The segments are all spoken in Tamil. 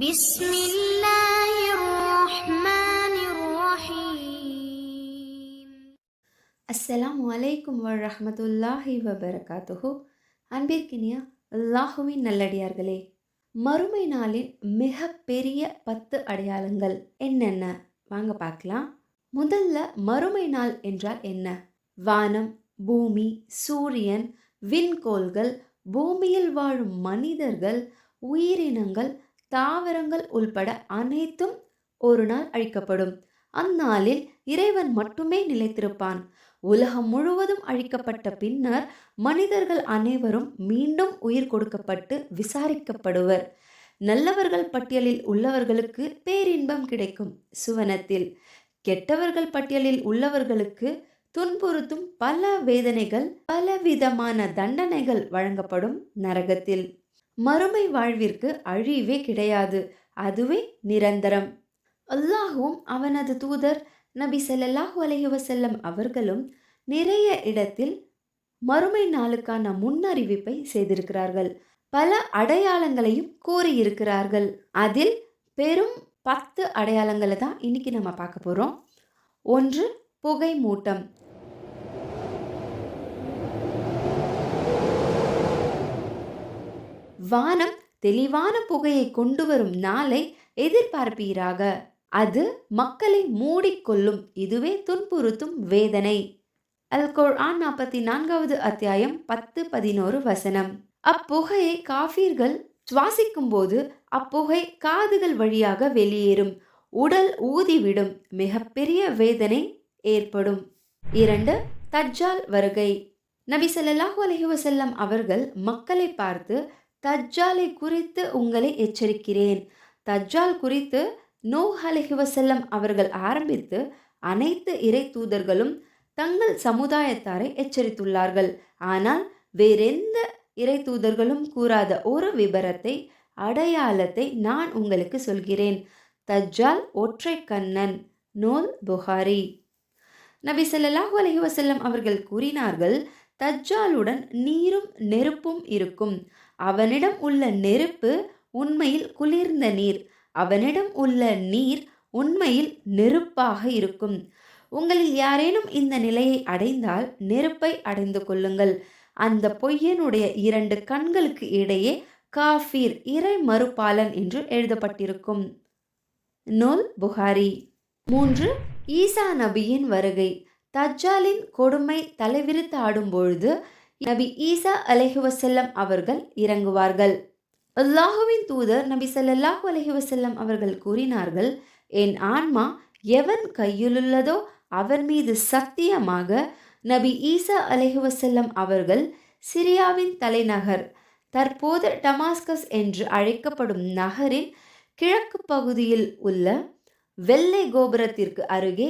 بسم الله الرحمن الرحيم அஸ்ஸலாமு அலைக்கும் வரஹ்மத்துல்லாஹி வபரகாத்துஹு அன்பிற்கினிய அல்லாஹுவின் நல்லடியார்களே மறுமை நாளின் மிக பெரிய பத்து அடையாளங்கள் என்னென்ன வாங்க பார்க்கலாம் முதல்ல மறுமை நாள் என்றால் என்ன வானம் பூமி சூரியன் விண்கோள்கள் பூமியில் வாழும் மனிதர்கள் உயிரினங்கள் தாவரங்கள் உள்பட அனைத்தும் ஒரு நாள் அழிக்கப்படும். அந்நாளில் இறைவன் மட்டுமே நிலைத்திருப்பான். உலகம் முழுவதும் அழிக்கப்பட்ட பின்னர் மனிதர்கள் அனைவரும் மீண்டும் உயிர் கொடுக்கப்பட்டு விசாரிக்கப்படுவர். நல்லவர்கள் பட்டியலில் உள்ளவர்களுக்கு பேரின்பம் கிடைக்கும் சுவனத்தில். கெட்டவர்கள் பட்டியலில் உள்ளவர்களுக்கு துன்புறுத்தும் பல வேதனைகள் பலவிதமான தண்டனைகள் வழங்கப்படும் நரகத்தில். மறுமை வாழ்விற்கு அழிவே கிடையாது. அதுவே நிரந்தரம். அல்லாஹும் அவனது தூதர் நபி செல்லல்லாஹு அலைஹி வஸல்லம் அவர்களும் நிறைய இடத்தில் மறுமை நாளுக்கான முன்னறிவிப்பை செய்திருக்கிறார்கள். பல அடையாளங்களையும் கூறியிருக்கிறார்கள். அதில் பெரும் பத்து அடையாளங்களை தான் இன்னைக்கு நம்ம பார்க்க போகிறோம் ஒன்று புகை மூட்டம். வானம் தெளிவான புகையை கொண்டு வரும் நாளை எதிர்பார்ப்பீராக. அது மக்களை மூடிக்கொள்ளும் இதுவே துன்புறுத்தும் வேதனை. அல்கோர் ஆண் நாற்பத்தி நான்காவது அத்தியாயம் பத்து பதினோரு வசனம். அப்புகையை காஃபீர்கள் சுவாசிக்கும் போது அப்புகை காதுகள் வழியாக வெளியேறும் உடல் ஊதிவிடும் மிகப்பெரிய வேதனை ஏற்படும். இரண்டு தஜ்ஜால் வருகை. நபி சல்லாஹூ அலஹி வசல்லம் அவர்கள் மக்களை பார்த்து தஜ்ஜாலை குறித்து உங்களை எச்சரிக்கிறேன். தஜ்ஜால் குறித்து நோ அலைஹி அவர்கள் ஆரம்பித்து அனைத்து இறை தூதர்களும் தங்கள் சமுதாயத்தாரை எச்சரித்துள்ளார்கள். ஆனால் வேறெந்த இறை தூதர்களும் கூறாத ஒரு விபரத்தை அடையாளத்தை நான் உங்களுக்கு சொல்கிறேன். தஜ்ஜால் ஒற்றை கண்ணன் நூல் புகாரி. நபி ஸல்லல்லாஹு அலஹி வசல்லம் அவர்கள் கூறினார்கள் தஜ்ஜாலுடன் நீரும் நெருப்பும் இருக்கும். அவனிடம் உள்ள நெருப்பு உண்மையில் குளிர்ந்த நீர். அவனிடம் உள்ள நீர் உண்மையில் நெருப்பாக இருக்கும். உங்களில் யாரேனும் இந்த நிலையை அடைந்தால் நெருப்பை அடைந்து கொள்ளுங்கள். அந்த பொய்யனுடைய இரண்டு கண்களுக்கு இடையே காஃபீர் இறை மறுப்பாளன் என்று எழுதப்பட்டிருக்கும். நூல் புகாரி. மூன்று. ஈசா நபியின் வருகை. தஜ்ஜாலின் கொடுமை தலைவிரித்து ஆடும்பொழுது நபி ஈசா அலஹி வசல்லம் அவர்கள் இறங்குவார்கள். அல்லாஹுவின் தூதர் நபி ஸல்லல்லாஹு அலஹி வசல்லம் அவர்கள் கூறினார்கள் என் ஆன்மா எவன் கையிலுள்ளதோ அவர் மீது சத்தியமாக நபி ஈசா அலஹி வசல்லம் அவர்கள் சிரியாவின் தலைநகர் தற்போது டமாஸ்கஸ் என்று அழைக்கப்படும் நகரின் கிழக்கு பகுதியில் உள்ள வெள்ளை கோபுரத்திற்கு அருகே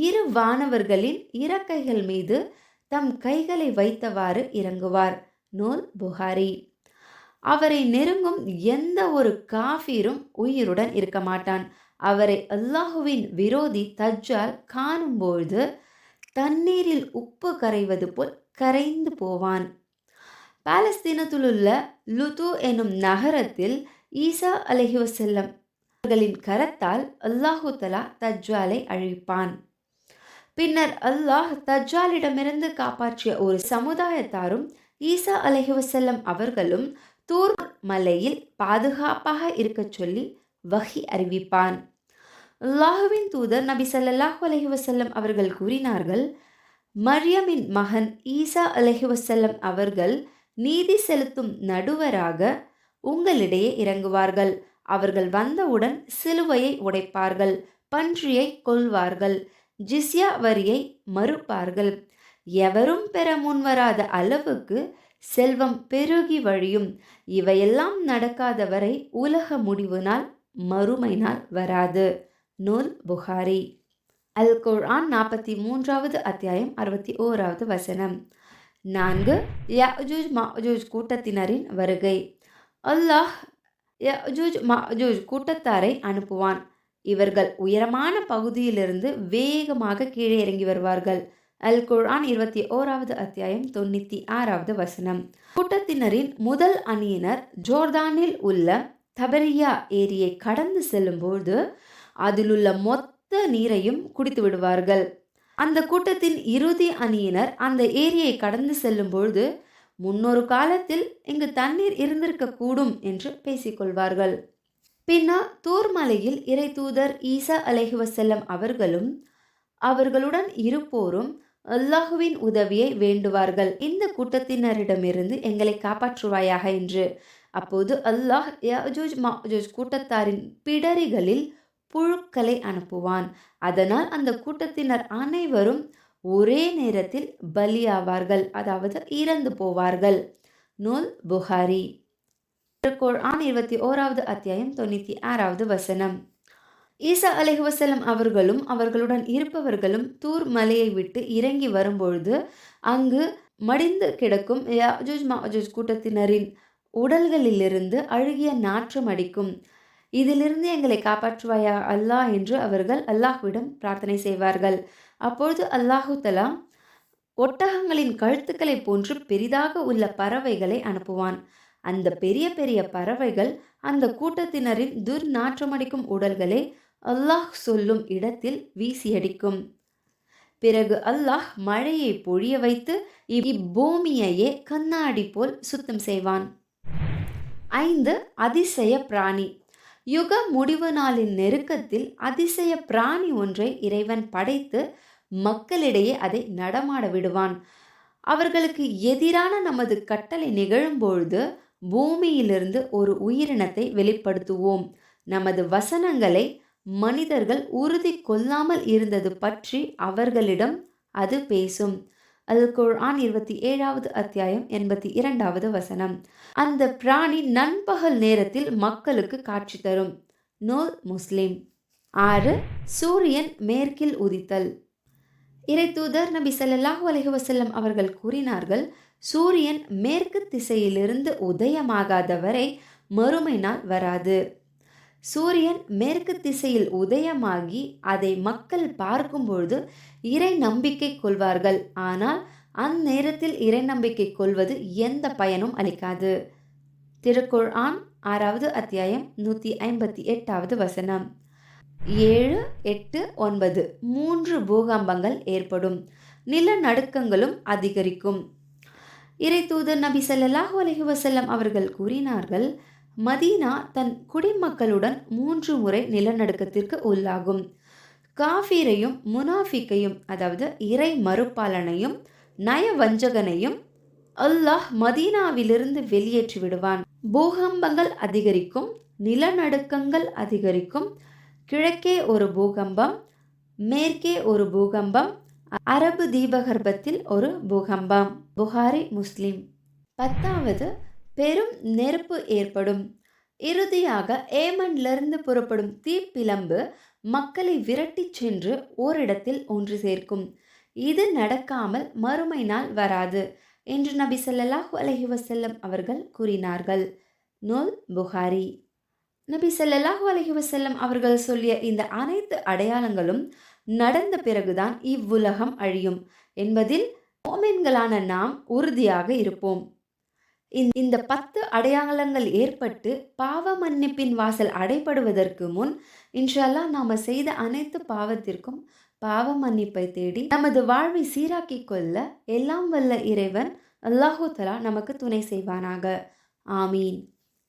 இரு வானவர்களின் இறக்கைகள் மீது தம் கைகளை வைத்தவாறு இறங்குவார். நூல் புகாரி. அவரை நெருங்கும் எந்த ஒரு காஃபீரும் உயிருடன் இருக்க மாட்டான். அவரை அல்லாஹுவின் விரோதி தஜ்ஜால் காணும்பொழுது தண்ணீரில் உப்பு கரைவது போல் கரைந்து போவான். பாலஸ்தீனத்திலுள்ள லுது எனும் நகரத்தில் ஈசா அலஹி வசல்லம் அவர்களின் கரத்தால் அல்லாஹு தலா தஜ்வாலை அழிப்பான். பின்னர் அல்லாஹ் தஜ்ஜாலிடமிருந்து காப்பாற்றிய ஒரு சமுதாயத்தாரும் ஈசா அலஹிவசல்லம் அவர்களும் தூர் மலையில் பாதுகாப்பாக இருக்கச் சொல்லி வஹி அறிவிப்பான். அல்லாஹுவின் தூதர் நபி சல்லாஹூ அலைஹி வஸல்லம் அவர்கள் கூறினார்கள் மரியமின் மகன் ஈசா அலைஹி வஸல்லம் அவர்கள் நீதி செலுத்தும் நடுவராக உங்களிடையே இறங்குவார்கள். அவர்கள் வந்தவுடன் சிலுவையை உடைப்பார்கள் பன்றியை கொல்வார்கள். ஜிஸ்யா வரியை மறுப்பார்கள். எவரும் பெற முன்வராத அளவுக்கு செல்வம் பெருகி வழியும். இவையெல்லாம் நடக்காத வரை உலக முடிவு நாள் மறுமை நாள் வராது. நூல் புகாரி. அல் குர்ஆன் நாற்பத்தி மூன்றாவது அத்தியாயம் அறுபத்தி ஓராவது வசனம். நான்கு யஜூஜ் மஜூஜ் கூட்டத்தினரின் வருகை. அல்லாஹ் யஜூஜ் மஜூஜ் கூட்டத்தாரை அனுப்புவான். இவர்கள் உயரமான பகுதியிலிருந்து வேகமாக கீழே இறங்கி வருவார்கள். அல் குர்ஆன் இருபத்தி ஓராவது அத்தியாயம் தொண்ணூற்றி ஆறாவது வசனம். கூட்டத்தினரின் முதல் அணியினர் ஜோர்தானில் உள்ள தபரியா ஏரியை கடந்து செல்லும்போது அதிலுள்ள மொத்த நீரையும் குடித்து விடுவார்கள். அந்த கூட்டத்தின் இறுதி அணியினர் அந்த ஏரியை கடந்து செல்லும்பொழுது முன்னொரு காலத்தில் இங்கு தண்ணீர் இருந்திருக்க கூடும் என்று பேசிக்கொள்வார்கள். பின்னா தூர்மலையில் இறை தூதர் ஈசா அலைஹி வஸல்லம் அவர்களும் அவர்களுடன் இருப்போரும் அல்லாஹுவின் உதவியை வேண்டுவார்கள். இந்த கூட்டத்தினரிடமிருந்து எங்களை காப்பாற்றுவாயாக என்று. அப்போது அல்லாஹ் யஜூஜ் மஜூஜ் கூட்டத்தாரின் பிடரிகளில் புழுக்களை அனுப்புவான். அதனால் அந்த கூட்டத்தினர் அனைவரும் ஒரே நேரத்தில் பலியாவார்கள். அதாவது இறந்து போவார்கள். நூல் புகாரி. குர்ஆன் இருபத்தி ஓராவது அத்தியாயம் தொண்ணூற்றி ஆறாவது வசனம். ஈசா அலைஹி வஸல்லம் அவர்களும் அவர்களுடன் இருப்பவர்களும் தூர் மலையை விட்டு இறங்கி வரும்பொழுது அங்கு மடிந்து கிடக்கும் யாஜூஜ் மாஜூஜ் கூட்டத்தினரின் உடல்களிலிருந்து அழுகிய நாற்றம் அடிக்கும். இதிலிருந்து எங்களை காப்பாற்றுவாயா அல்லாஹ் என்று அவர்கள் அல்லாஹ்விடம் பிரார்த்தனை செய்வார்கள். அப்பொழுது அல்லாஹு தலா ஒட்டகங்களின் கழுத்துக்களை போன்று பெரிதாக உள்ள பறவைகளை அனுப்புவான். அந்த பெரிய பெரிய பறவைகள் அந்த கூட்டத்தினரின் துர்நாற்றமடிக்கும் உடல்களை அல்லாஹ் சொல்லும் இடத்தில் வீசியடிக்கும். பிறகு அல்லாஹ் மழையை பொழிய வைத்து இப்பூமியையே கண்ணாடி போல் சுத்தம் செய்வான். ஐந்து அதிசய பிராணி. யுக முடிவு நாளின் நெருக்கத்தில் அதிசய பிராணி ஒன்றை இறைவன் படைத்து மக்களிடையே அதை நடமாட விடுவான். அவர்களுக்கு எதிரான நமது கட்டளை நிகழும்பொழுது பூமியிலிருந்து ஒரு உயிரினத்தை வெளிப்படுத்துவோம். நமது வசனங்களை மனிதர்கள் உறுதி கொள்ளாமல் இருந்தது பற்றி அவர்களிடம் அது பேசும். அது குர்ஆன் இருபத்தி ஏழாவது அத்தியாயம் எண்பத்தி இரண்டாவது வசனம். அந்த பிராணி நண்பகல் நேரத்தில் மக்களுக்கு காட்சி தரும். நூல் முஸ்லிம். ஆறு சூரியன் மேற்கில் உதித்தல். இறை தூதர் நபி சல்லாஹூ அலைஹி அவர்கள் கூறினார்கள் சூரியன் மேற்கு திசையிலிருந்து உதயமாகாத வரை மறுமை நாள் வராது. சூரியன் மேற்கு திசையில் உதயமாகி அதை மக்கள் பார்க்கும்பொழுது இறை நம்பிக்கை கொள்வார்கள். ஆனால் அந்நேரத்தில் இறை நம்பிக்கை கொள்வது எந்த பயனும் அளிக்காது. திருக்குர்ஆன் ஆறாவது அத்தியாயம் நூற்றி ஐம்பத்தி எட்டாவது வசனம். ஏழு எட்டு ஒன்பது. மூன்று பூகம்பங்கள் ஏற்படும். நிலநடுக்கங்களும் அதிகரிக்கும். இறை தூதர் நபி ஸல்லல்லாஹு அலஹி வசல்லம் அவர்கள் கூறினார்கள் மதீனா தன் குடிமக்களுடன் மூன்று முறை நிலநடுக்கத்திற்கு உள்ளாகும். காஃபீரையும் முனாஃபிக்கையும் அதாவது இறை மறுப்பாளனையும் நயவஞ்சகனையும் அல்லாஹ் மதீனாவிலிருந்து வெளியேற்றி விடுவான் பூகம்பங்கள் அதிகரிக்கும் நிலநடுக்கங்கள் அதிகரிக்கும் கிழக்கே ஒரு பூகம்பம் மேற்கே ஒரு பூகம்பம் அரபு தீபகற்பத்தில் ஒரு பூகம்பம். புகாரி முஸ்லிம். பத்தாவது பெரும் நெருப்பு ஏற்படும். இறுதியாக ஏமன்லிருந்து புறப்படும் தீப்பிளம்பு மக்களை விரட்டிச் சென்று ஓரிடத்தில் ஒன்று சேர்க்கும். இது நடக்காமல் மறுமை நாள் வராது என்று நபி ஸல்லல்லாஹு அலஹி வசல்லம் அவர்கள் கூறினார்கள். நூல் புகாரி. நபி ஸல்லல்லாஹு அலஹி வசல்லம் அவர்கள் சொல்லிய இந்த அனைத்து அடையாளங்களும் நடந்த பிறகுதான் இவ்வுலகம் அழியும் என்பதில் ஓமென்களான நாம் உறுதியாக இருப்போம். இந்த- பத்து அடையாளங்கள் ஏற்பட்டு பாவ மன்னிப்பின் வாசல் அடைபடுவதற்கு முன் இன்ஷால்லா நாம செய்த அனைத்து பாவத்திற்கும் பாவ மன்னிப்பை தேடி நமது வாழ்வை சீராக்கி கொள்ள எல்லாம் வல்ல இறைவன் அல்லாஹு தலா நமக்கு துணை செய்வானாக. ஆமீன்.